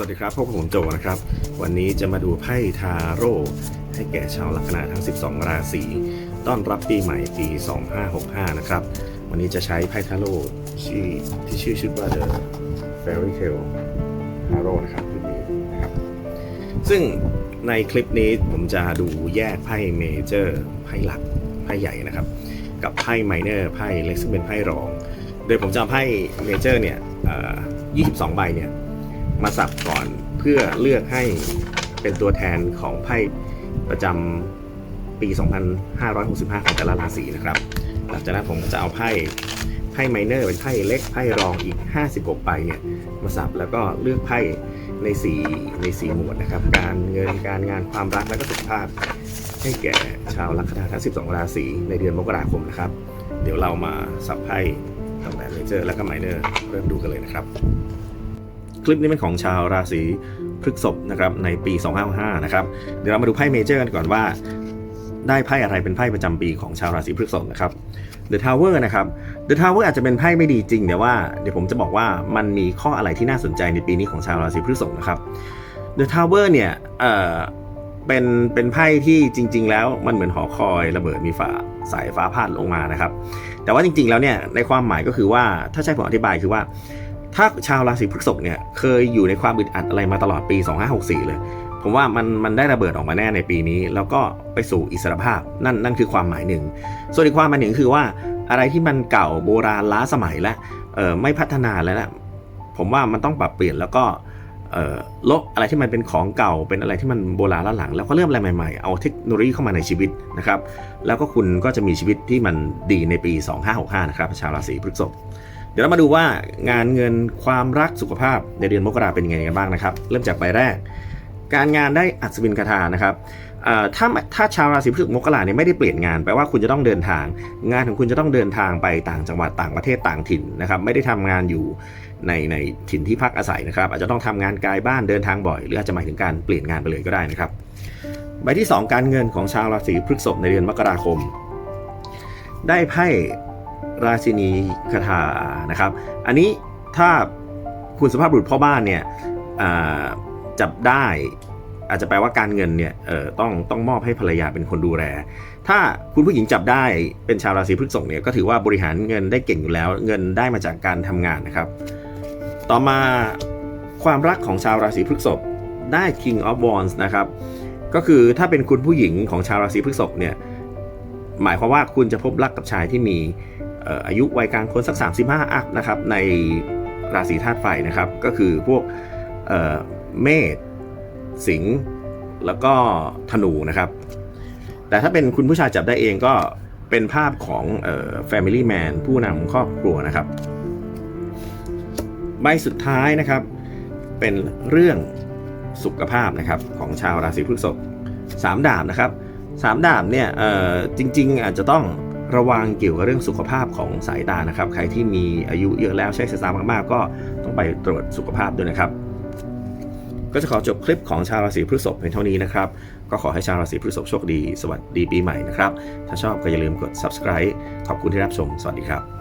สวัสดีครับพบกับผมโจนะครับ วันนี้จะมาดูไพ่ทาโร่ให้แก่ชาวลัคนาทั้ง 12 ราศีต้อนรับปีใหม่ปี 2565 นะครับ วันนี้จะใช้ไพ่ทาโร่ชื่อที่ชื่อชุดว่า The Fairy Tale Tarot นะครับชุดนี้นะครับ ซึ่งในคลิปนี้ผมจะดูแยกไพ่เมเจอร์ไพ่หลักไพ่ใหญ่นะครับ กับไพ่ไมเนอร์ไพ่เล็กซึ่งเป็นไพ่รอง โดยผมจะเอาไพ่เมเจอร์เนี่ย22 ใบเนี่ย มาสับก่อนเพื่อเลือกให้เป็นตัวแทนของไพ่ประจำปี 2565 ของแต่ละราศีนะครับ หลังจากนั้นผมจะเอาไพ่ไพ่ไมเนอร์เป็นไพ่เล็กไพ่รองอีก 56 ใบเนี่ยมาสับแล้วก็เลือกไพ่ใน4ใน4หมวดนะครับ การเงินการงานความรักและก็สุขภาพ ให้แก่ชาวลัคนาทั้ง 12 ราศีในเดือนมกราคมนะครับ เดี๋ยวเรามาสับไพ่ตั้งแต่เมเจอร์และก็ไมเนอร์เริ่มดูกันเลยนะครับ ลิปนี้เป็นของชาวราศีพฤษภนะครับในปี 2565นะครับเดี๋ยวเรามาดูไพ่เมเจอร์กันก่อนว่า ได้ไพ่อะไรเป็นไพ่ประจำปีของชาวราศีพฤษภนะครับ The Tower นะครับ The Tower อาจจะเป็นไพ่ไม่ดีจริงแต่ว่าเดี๋ยวผมจะบอกว่ามันมีข้ออะไรที่น่าสนใจในปีนี้ของชาวราศีพฤษภนะครับ The Tower เนี่ยเอ่อเป็นเป็นไพ่ที่จริง ๆ แล้วมันเหมือนหอคอยระเบิดมีฝาสายฟ้าพาดลงมานะครับ แต่ว่าจริง ๆ แล้วเนี่ยในความหมายก็คือว่าถ้าใช่ผมอธิบายคือว่า ถ้าชาวราศีพฤษภเนี่ยเคยอยู่ในความอึดอัดอะไรมาตลอดปี 2564 เลย ผมว่ามันมันได้ระเบิดออกมาแน่ในปีนี้ แล้วก็ไปสู่อิสรภาพนั่นนั่นคือความหมายหนึ่ง ส่วนอีกความหมายหนึ่งคือว่าอะไรที่มันเก่าโบราณล้าสมัยและเออไม่พัฒนาแล้วนะผมว่ามันต้องปรับเปลี่ยนแล้วก็ลบอะไรที่มันเป็นของเก่าเป็นอะไรที่มันโบราณล้าหลัง แล้วก็เริ่มอะไรใหม่ๆ เอาเทคโนโลยีเข้ามาในชีวิตนะครับ แล้วก็คุณก็จะมีชีวิตที่มันดีในปี 2565 นะครับชาวราศีพฤษภ ดี๋ยวเรามาดูว่างานเงินความรักสุขภาพในเดือนมกราเป็นยังไงกันบ้างนะครับ เริ่มจากใบแรก การงานได้อัศวินคาถานะครับถ้าถ้าชาวราศีพฤษภมกราเนี่ยไม่ได้เปลี่ยนงานแปลว่าคุณจะต้องเดินทาง งานของคุณจะต้องเดินทางไปต่างจังหวัดต่างประเทศต่างถิ่นนะครับไม่ได้ทำงานอยู่ในในถิ่นที่พักอาศัยนะครับอาจจะต้องทำงานไกลบ้านเดินทางบ่อย หรืออาจจะหมายถึงการเปลี่ยนงานไปเลยก็ได้นะครับใบที่ 2 การเงินของชาวราศีพฤษภในเดือนมกราคม ได้ไพ่ ราชินีคาถานะครับ อันนี้ถ้าคุณสุภาพบุรุษพ่อบ้านเนี่ยจับได้อาจจะแปลว่าการเงินเนี่ยต้องต้องมอบให้ภรรยาเป็นคนดูแล ถ้าคุณผู้หญิงจับได้เป็นชาวราศีพฤษภเนี่ยก็ถือว่าบริหารเงินได้เก่งอยู่แล้ว เงินได้มาจากการทำงานนะครับ ต่อมาความรักของชาวราศีพฤษภได้ King of Wands นะครับ ก็คือถ้าเป็นคุณผู้หญิงของชาวราศีพฤษภเนี่ยหมายความว่าคุณจะพบรักกับชายที่มี อายุวัยกลางคนสัก 35 อัพนะครับในราศีธาตุไฟนะครับก็คือพวกเเมษสิงห์แล้วก็ธนูนะครับ แต่ถ้าเป็นคุณผู้ชายจับได้เองก็เป็นภาพของออ Family Man ผู้นำครอบครัวนะครับ ใบสุดท้ายนะครับ เป็นเรื่องสุขภาพนะครับของชาวราศีพฤษภสามดาบนะครับสามดาบเนี่ยจริง ๆ อาจจะต้อง ระวังเกี่ยวกับเรื่องสุขภาพของสายตานะครับ ใครที่มีอายุเยอะแล้วใช้สายตามากๆ ก็ต้องไปตรวจสุขภาพด้วยนะครับ ก็จะขอจบคลิปของชาวราศีพฤษภเพียงเท่านี้นะครับ ก็ขอให้ชาวราศีพฤษภโชคดี สวัสดีปีใหม่นะครับ ถ้าชอบก็อย่าลืมกด subscribe ขอบคุณที่รับชม สวัสดีครับ